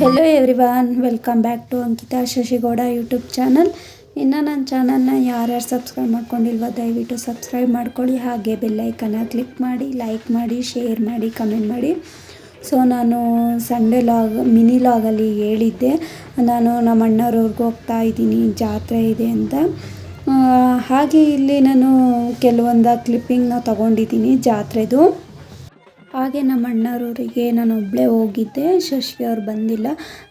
Hello everyone welcome back to Ankita Shashigowda YouTube channel ಇನ್ನು ನನ್ನ ಚಾನಲ್ನ ಯಾರ್ಯಾರು ಸಬ್ಸ್ಕ್ರೈಬ್ ಮಾಡ್ಕೊಂಡಿಲ್ವೋ ದಯವಿಟ್ಟು ಸಬ್ಸ್ಕ್ರೈಬ್ ಮಾಡ್ಕೊಳ್ಳಿ. ಹಾಗೆ ಬೆಲ್ಲೈಕನ್ನ ಕ್ಲಿಕ್ ಮಾಡಿ ಲೈಕ್ ಮಾಡಿ ಶೇರ್ ಮಾಡಿ ಕಮೆಂಟ್ ಮಾಡಿ. ಸೊ ನಾನು ಸಂಡೇ ಲಾಗ್ ಮಿನಿ ಲಾಗಲ್ಲಿ ಹೇಳಿದ್ದೆ. ನಾನು ನಮ್ಮ ಅಣ್ಣವ್ರವ್ರಿಗೆ ಹೋಗ್ತಾ ಇದ್ದೀನಿ, ಜಾತ್ರೆ ಇದೆ ಅಂತ. ಹಾಗೆ ಇಲ್ಲಿ ನಾನು ಕೆಲವೊಂದು ಕ್ಲಿಪ್ಪಿಂಗ್ನ ತೊಗೊಂಡಿದ್ದೀನಿ ಜಾತ್ರೆದು. ಹಾಗೆ ನಮ್ಮ ಅಣ್ಣರವರಿಗೆ ನಾನು ಒಬ್ಬಳೇ ಹೋಗಿದ್ದೆ ಶಶಿ ಅವ್ರು ಬಂದಿಲ್ಲ.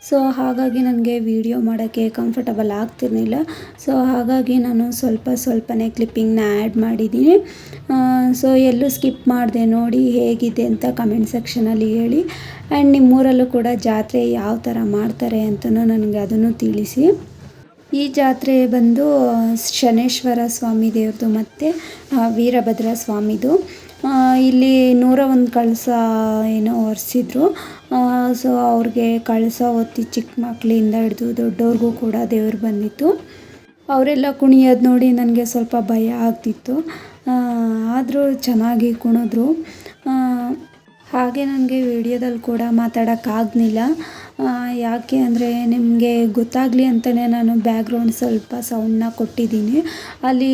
ಸೊ ಹಾಗಾಗಿ ನನಗೆ ವಿಡಿಯೋ ಮಾಡೋಕ್ಕೆ ಕಂಫರ್ಟಬಲ್ ಆಗ್ತಿರ್ಲಿಲ್ಲ. ಸೊ ಹಾಗಾಗಿ ನಾನು ಸ್ವಲ್ಪ ಸ್ವಲ್ಪನೇ ಕ್ಲಿಪ್ಪಿಂಗ್ನ ಆ್ಯಡ್ ಮಾಡಿದ್ದೀನಿ. ಸೊ ಎಲ್ಲೂ ಸ್ಕಿಪ್ ಮಾಡಿದೆ, ನೋಡಿ ಹೇಗಿದೆ ಅಂತ ಕಮೆಂಟ್ ಸೆಕ್ಷನಲ್ಲಿ ಹೇಳಿ. ಆ್ಯಂಡ್ ನಿಮ್ಮೂರಲ್ಲೂ ಕೂಡ ಜಾತ್ರೆ ಯಾವ ಥರ ಮಾಡ್ತಾರೆ ಅಂತಲೂ ನನಗೆ ಅದನ್ನು ತಿಳಿಸಿ. ಈ ಜಾತ್ರೆ ಬಂದು ಶನೇಶ್ವರ ಸ್ವಾಮಿ ದೇವ್ರದ್ದು ಮತ್ತು ವೀರಭದ್ರ ಸ್ವಾಮಿದು ಇಲ್ಲಿ ನೂರ ಒಂದು ಕಳಸ ಏನೋ ಒರೆಸಿದ್ರು. ಸೊ ಅವ್ರಿಗೆ ಕಳಸ ಹೊತ್ತಿ ಚಿಕ್ಕ ಮಕ್ಕಳಿಂದ ಹಿಡಿದು ದೊಡ್ಡವ್ರಿಗೂ ಕೂಡ ದೇವರು ಬಂದಿತ್ತು. ಅವರೆಲ್ಲ ಕುಣಿಯೋದು ನೋಡಿ ನನಗೆ ಸ್ವಲ್ಪ ಭಯ ಆಗ್ತಿತ್ತು. ಆದರೂ ಚೆನ್ನಾಗಿ ಕುಣಿದ್ರು. ಹಾಗೆ ನನಗೆ ವಿಡಿಯೋದಲ್ಲಿ ಕೂಡ ಮಾತಾಡೋಕ್ಕಾಗಲಿಲ್ಲ. ಯಾಕೆ ಅಂದರೆ ನಿಮಗೆ ಗೊತ್ತಾಗಲಿ ಅಂತಲೇ ನಾನು ಬ್ಯಾಗ್ರೌಂಡ್ ಸ್ವಲ್ಪ ಸೌಂಡನ್ನ ಕೊಟ್ಟಿದ್ದೀನಿ. ಅಲ್ಲಿ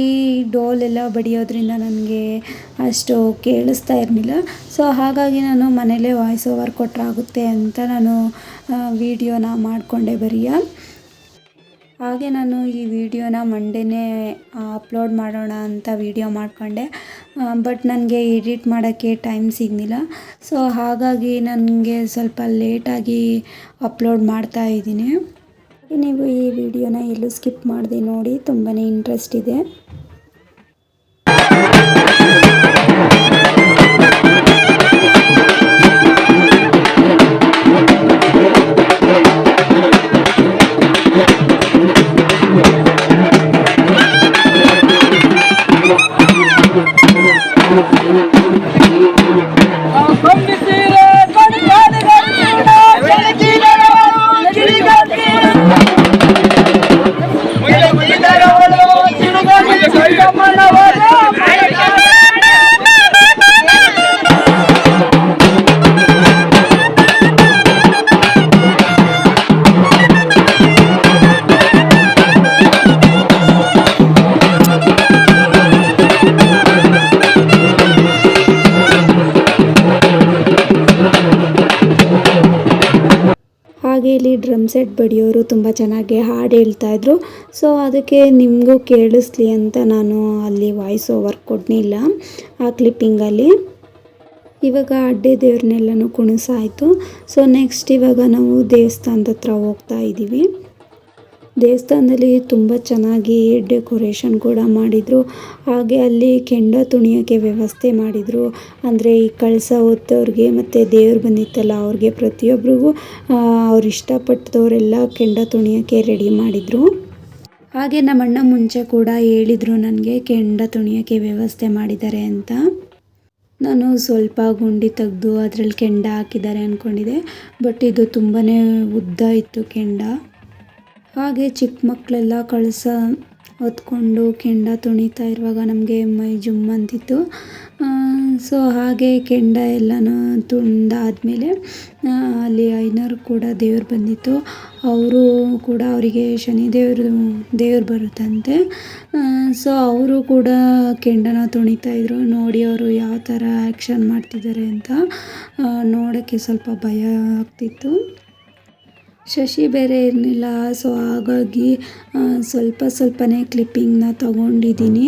ಡೋಲೆಲ್ಲ ಬಡಿಯೋದ್ರಿಂದ ನನಗೆ ಅಷ್ಟು ಕೇಳಿಸ್ತಾ ಇರಲಿಲ್ಲ. ಸೊ ಹಾಗಾಗಿ ನಾನು ಮನೇಲೇ ವಾಯ್ಸ್ ಓವರ್ ಕೊಟ್ಟರಾಗುತ್ತೆ ಅಂತ ನಾನು ವೀಡಿಯೋನ ಮಾಡಿಕೊಂಡೆ ಬರೀ ಹಾಗೆ ನಾನು ಈ ವಿಡಿಯೋನ ಮಂಡೇನೇ ಅಪ್ಲೋಡ್ ಮಾಡೋಣ ಅಂತ ವಿಡಿಯೋ ಮಾಡಿಕೊಂಡೆ. ಬಟ್ ನನಗೆ ಎಡಿಟ್ ಮಾಡೋಕ್ಕೆ ಟೈಮ್ ಸಿಗಲಿಲ್ಲ. ಸೊ ಹಾಗಾಗಿ ನನಗೆ ಸ್ವಲ್ಪ ಲೇಟಾಗಿ ಅಪ್ಲೋಡ್ ಮಾಡ್ತಾ ಇದ್ದೀನಿ. ನೀವು ಈ ವಿಡಿಯೋನ ಎಲ್ಲೂ ಸ್ಕಿಪ್ ಮಾಡಿದೆ ನೋಡಿ ತುಂಬಾ ಇಂಟ್ರೆಸ್ಟ್ ಇದೆ. ಹಾಗೆ ಇಲ್ಲಿ ಡ್ರಮ್ ಸೆಟ್ ಬಡಿಯೋರು ತುಂಬ ಚೆನ್ನಾಗಿ ಹಾಡು ಹೇಳ್ತಾಯಿದ್ರು ಸೊ ಅದಕ್ಕೆ ನಿಮಗೂ ಕೇಳಿಸ್ಲಿ ಅಂತ ನಾನು ಅಲ್ಲಿ ವಾಯ್ಸ್ ಓವರ್ ಕೊಡಲಿಲ್ಲ ಆ ಕ್ಲಿಪ್ಪಿಂಗಲ್ಲಿ ಇವಾಗ ಅಡ್ಡೆ ದೇವ್ರನ್ನೆಲ್ಲನೂ ಕುಣಿಸಾಯಿತು. ಸೊ ನೆಕ್ಸ್ಟ್ ಇವಾಗ ನಾವು ದೇವಸ್ಥಾನದ ಹತ್ರ ಹೋಗ್ತಾ ಇದ್ದೀವಿ ದೇವಸ್ಥಾನದಲ್ಲಿ ತುಂಬ ಚೆನ್ನಾಗಿ ಡೆಕೋರೇಷನ್ ಕೂಡ ಮಾಡಿದರು. ಹಾಗೆ ಅಲ್ಲಿ ಕೆಂಡ ತುಣಿಯೋಕ್ಕೆ ವ್ಯವಸ್ಥೆ ಮಾಡಿದರು. ಅಂದರೆ ಈ ಕಳಸ ಹೊತ್ತವ್ರಿಗೆ ಮತ್ತು ದೇವ್ರು ಬಂದಿತ್ತಲ್ಲ ಅವ್ರಿಗೆ ಪ್ರತಿಯೊಬ್ಬರಿಗೂ ಅವ್ರು ಇಷ್ಟಪಟ್ಟದವರೆಲ್ಲ ಕೆಂಡ ತುಣಿಯೋಕ್ಕೆ ರೆಡಿ ಮಾಡಿದರು. ಹಾಗೆ ನಮ್ಮಣ್ಣ ಮುಂಚೆ ಕೂಡ ಹೇಳಿದರು ನನಗೆ ಕೆಂಡ ತುಣಿಯೋಕ್ಕೆ ವ್ಯವಸ್ಥೆ ಮಾಡಿದ್ದಾರೆ ಅಂತ. ನಾನು ಸ್ವಲ್ಪ ಗುಂಡಿ ತೆಗೆದು ಅದರಲ್ಲಿ ಕೆಂಡ ಹಾಕಿದ್ದಾರೆ ಅಂದ್ಕೊಂಡಿದ್ದೆ ಬಟ್ ಇದು ತುಂಬಾ ಉದ್ದ ಇತ್ತು ಕೆಂಡ. ಹಾಗೆ ಚಿಕ್ಕ ಮಕ್ಕಳೆಲ್ಲ ಕಳಸ ಹೊತ್ಕೊಂಡು ಕೆಂಡ ತುಣಿತಾ ಇರುವಾಗ ನಮಗೆ ಮೈ ಜುಮ್ ಅಂತಿತ್ತು. ಸೊ ಹಾಗೆ ಕೆಂಡ ಎಲ್ಲನೂ ತುಂಡಾದಮೇಲೆ ಅಲ್ಲಿ ಐನರು ಕೂಡ ದೇವ್ರು ಬಂದಿತ್ತು. ಅವರು ಕೂಡ ಅವರಿಗೆ ಶನಿ ದೇವರು ದೇವ್ರು ಬರುತ್ತಂತೆ ಸೊ ಅವರು ಕೂಡ ಕೆಂಡನ ತುಣಿತಾ ಇದ್ರು. ನೋಡಿ ಅವರು ಯಾವ ಥರ ಆ್ಯಕ್ಷನ್ ಮಾಡ್ತಿದ್ದಾರೆ ಅಂತ ನೋಡೋಕ್ಕೆ ಸ್ವಲ್ಪ ಭಯ ಆಗ್ತಿತ್ತು. ಶಶಿ ಬೇರೆ ಇರಲಿಲ್ಲ ಸೊ ಹಾಗಾಗಿ ಸ್ವಲ್ಪ ಸ್ವಲ್ಪನೇ ಕ್ಲಿಪ್ಪಿಂಗ್ನ ತಗೊಂಡಿದ್ದೀನಿ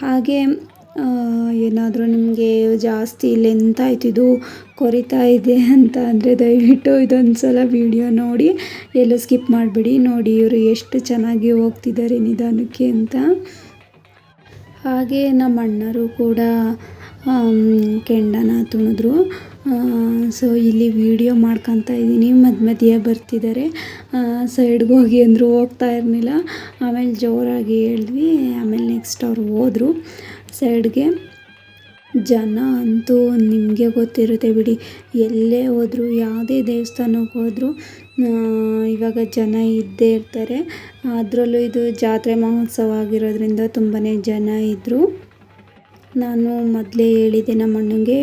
ಹಾಗೆ ಏನಾದರೂ ನಿಮಗೆ ಜಾಸ್ತಿ ಲೆಂತ್ ಆಯ್ತಿದು ಕೊರಿತಾ ಇದೆ ಅಂತ ಅಂದರೆ ದಯವಿಟ್ಟು ಇದೊಂದು ಸಲ ವಿಡಿಯೋ ನೋಡಿ, ಎಲ್ಲೂ ಸ್ಕಿಪ್ ಮಾಡಿಬಿಡಿ. ನೋಡಿ ಇವರು ಎಷ್ಟು ಚೆನ್ನಾಗಿ ಹೋಗ್ತಿದ್ದಾರೆ ನಿಧಾನಕ್ಕೆ ಅಂತ. ಹಾಗೆ ನಮ್ಮ ಅಣ್ಣರು ಕೂಡ ಕೆಂಡನ ತುಣಿದ್ರು. ಸೊ ಇಲ್ಲಿ ವಿಡಿಯೋ ಮಾಡ್ಕೊತಾ ಇದ್ದೀನಿ. ಮಧ್ಯ ಮಧ್ಯೆ ಬರ್ತಿದ್ದಾರೆ. ಸೈಡ್ಗೆ ಹೋಗಿ ಅಂದರು ಹೋಗ್ತಾ ಇರಲಿಲ್ಲ. ಆಮೇಲೆ ಜೋರಾಗಿ ಹೇಳಿದ್ವಿ. ಆಮೇಲೆ ನೆಕ್ಸ್ಟ್ ಅವ್ರು ಹೋದರು. ಸೈಡ್ಗೆ ಜನ ಅಂತೂ ನಿಮಗೆ ಗೊತ್ತಿರುತ್ತೆ ಬಿಡಿ. ಎಲ್ಲೇ ಹೋದರೂ, ಯಾವುದೇ ದೇವಸ್ಥಾನಕ್ಕೆ ಹೋದರೂ ಇವಾಗ ಜನ ಇದ್ದೇ ಇರ್ತಾರೆ. ಅದರಲ್ಲೂ ಇದು ಜಾತ್ರೆ ಮಹೋತ್ಸವ ಆಗಿರೋದ್ರಿಂದ ತುಂಬಾ ಜನ ಇದ್ದರು ನಾನು ಮೊದಲೇ ಹೇಳಿದ್ದೆ ನಮ್ಮ ಅಣ್ಣಂಗೆ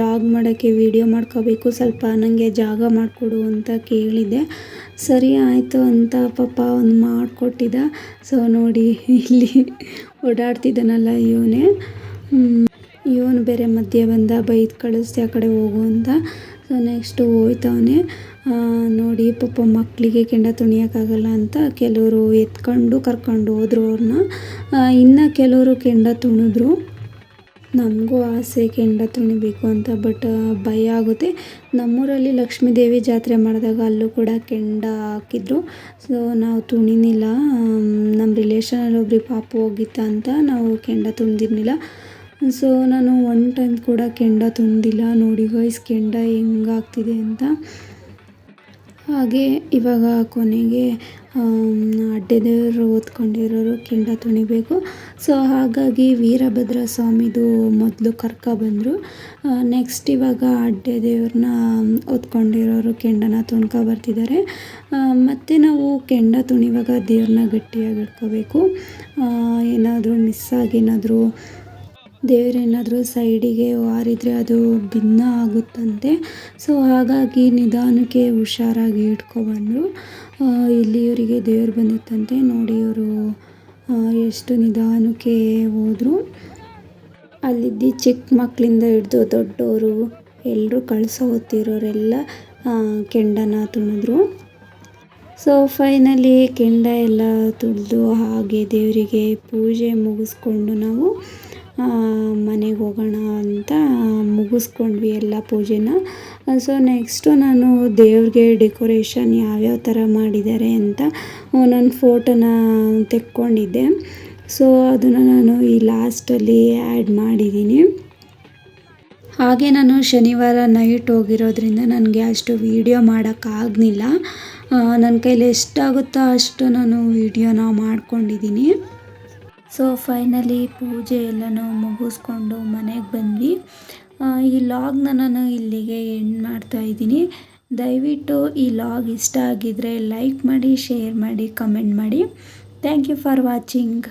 ಲಾಗ್ ಮಾಡೋಕ್ಕೆ ವಿಡಿಯೋ ಮಾಡ್ಕೋಬೇಕು, ಸ್ವಲ್ಪ ನನಗೆ ಜಾಗ ಮಾಡಿಕೊಡು ಅಂತ ಕೇಳಿದ್ದೆ. ಸರಿ ಆಯಿತು ಅಂತ ಪಾಪ ಅವ್ನು ಮಾಡಿಕೊಟ್ಟಿದ್ದ ಸೊ ನೋಡಿ, ಇಲ್ಲಿ ಓಡಾಡ್ತಿದ್ದಾನಲ್ಲ ಇವನೇ. ಇವನು ಬೇರೆ ಮಧ್ಯೆ ಬಂದ, ಬೈದು ಕಳಿಸ್ದೆ ಆ ಕಡೆ ಹೋಗು ಅಂತ. ಸೊ ನೆಕ್ಸ್ಟು ಹೋಯ್ತವನೆ. ನೋಡಿ, ಪಾಪ ಮಕ್ಕಳಿಗೆ ಕೆಂಡ ತುಣಿಯೋಕ್ಕಾಗಲ್ಲ ಅಂತ ಕೆಲವರು ಎತ್ಕೊಂಡು ಕರ್ಕೊಂಡು ಹೋದ್ರು ಅವ್ರನ್ನ. ಇನ್ನು ಕೆಲವರು ಕೆಂಡ ತುಣಿದ್ರು. ನಮಗೂ ಆಸೆ ಕೆಂಡ ತುಣಿಬೇಕು ಅಂತ, ಬಟ್ ಭಯ ಆಗುತ್ತೆ. ನಮ್ಮೂರಲ್ಲಿ ಲಕ್ಷ್ಮೀ ದೇವಿ ಜಾತ್ರೆ ಮಾಡಿದಾಗ ಅಲ್ಲೂ ಕೂಡ ಕೆಂಡ ಹಾಕಿದ್ರು. ಸೊ ನಾವು ತುಣಿನಿಲ್ಲ ನಮ್ಮ ರಿಲೇಷನಲ್ಲಿ ಒಬ್ರಿಗೆ ಪಾಪು ಹೋಗಿತ್ತ ಅಂತ ನಾವು ಕೆಂಡ ತುಂಬಿರ್ಲಿಲ್ಲ ಸೊ ನಾನು ಒನ್ ಟೈಮ್ ಕೂಡ ಕೆಂಡ ತುಂಬಿಲ್ಲ ನೋಡಿ ಗೈಸ್ ಕೆಂಡ ಹೆಂಗಾಗ್ತಿದೆ ಅಂತ. ಹಾಗೆ ಇವಾಗ ಕೊನೆಗೆ ಅಡ್ಡೆದೇವರು ಓದ್ಕೊಂಡಿರೋರು ಕೆಂಡ ತುಣಿಬೇಕು. ಸೊ, ಹಾಗಾಗಿ ವೀರಭದ್ರ ಸ್ವಾಮಿದು ಮೊದಲು ಕರ್ಕೊಬಂದರು ನೆಕ್ಸ್ಟ್ ಇವಾಗ ಅಡ್ಡೆ ದೇವ್ರನ್ನ ಓದ್ಕೊಂಡಿರೋರು ಕೆಂಡನ ತುಣ್ಕ ಬರ್ತಿದ್ದಾರೆ ಮತ್ತು ನಾವು ಕೆಂಡ ತುಣಿವಾಗ ದೇವ್ರನ್ನ ಗಟ್ಟಿಯಾಗಿ ಇಟ್ಕೋಬೇಕು. ಏನಾದರೂ ಮಿಸ್ಸಾಗಿ ಏನಾದರೂ ದೇವರೇನಾದರೂ ಸೈಡಿಗೆ ವಾರಿದರೆ ಅದು ಭಿನ್ನ ಆಗುತ್ತಂತೆ. ಸೊ ಹಾಗಾಗಿ ನಿಧಾನಕ್ಕೆ ಹುಷಾರಾಗಿ ಇಟ್ಕೊಬಂದರು ಇಲ್ಲಿ ಇವರಿಗೆ ದೇವ್ರು ಬಂದಿತ್ತಂತೆ. ನೋಡಿ ಇವರು ಎಷ್ಟು ನಿಧಾನಕ್ಕೆ ಹೋದರು. ಅಲ್ಲಿದ್ದು ಚಿಕ್ಕ ಮಕ್ಕಳಿಂದ ಹಿಡಿದು ದೊಡ್ಡವರು ಎಲ್ಲರೂ ಕಳಿಸೋ ಹೊತ್ತಿರೋರೆಲ್ಲ ಕೆಂಡನ ತುಳಿದ್ರು ಸೊ ಫೈನಲಿ ಕೆಂಡ ಎಲ್ಲ ತುಳಿದು ಹಾಗೆ ದೇವರಿಗೆ ಪೂಜೆ ಮುಗಿಸ್ಕೊಂಡು ನಾವು ಮನೆಗೆ ಹೋಗೋಣ ಅಂತ ಮುಗಿಸ್ಕೊಂಡ್ವಿ ಎಲ್ಲ ಪೂಜೆನ. ಸೊ ನೆಕ್ಸ್ಟು ನಾನು ದೇವ್ರಿಗೆ ಡೆಕೋರೇಷನ್ ಯಾವ್ಯಾವ ಥರ ಮಾಡಿದ್ದಾರೆ ಅಂತ ಒಂದೊಂದು ಫೋಟೋನ ತೆಕ್ಕೊಂಡಿದ್ದೆ. ಸೊ ಅದನ್ನು ನಾನು ಈ ಲಾಸ್ಟಲ್ಲಿ ಆ್ಯಡ್ ಮಾಡಿದ್ದೀನಿ ಹಾಗೆ ನಾನು ಶನಿವಾರ ನೈಟ್ ಹೋಗಿರೋದ್ರಿಂದ ನನಗೆ ಅಷ್ಟು ವೀಡಿಯೋ ಮಾಡೋಕ್ಕಾಗಲಿಲ್ಲ ನನ್ನ ಕೈಲಿ ಎಷ್ಟಾಗುತ್ತೋ ಅಷ್ಟು ನಾನು ವೀಡಿಯೋನ ಮಾಡ್ಕೊಂಡಿದ್ದೀನಿ ಸೊ ಫೈನಲಿ ಪೂಜೆ ಎಲ್ಲನೂ ಮುಗಿಸ್ಕೊಂಡು ಮನೆಗೆ ಬಂದ್ವಿ. ಈ ಲಾಗ್ನ ನಾನು ಇಲ್ಲಿಗೆ ಎಂಡ್ ಮಾಡ್ತಾ ಇದ್ದೀನಿ. ದಯವಿಟ್ಟು ಈ ಲಾಗ್ ಇಷ್ಟ ಆಗಿದರೆ ಲೈಕ್ ಮಾಡಿ, ಶೇರ್ ಮಾಡಿ, ಕಮೆಂಟ್ ಮಾಡಿ. Thank you for watching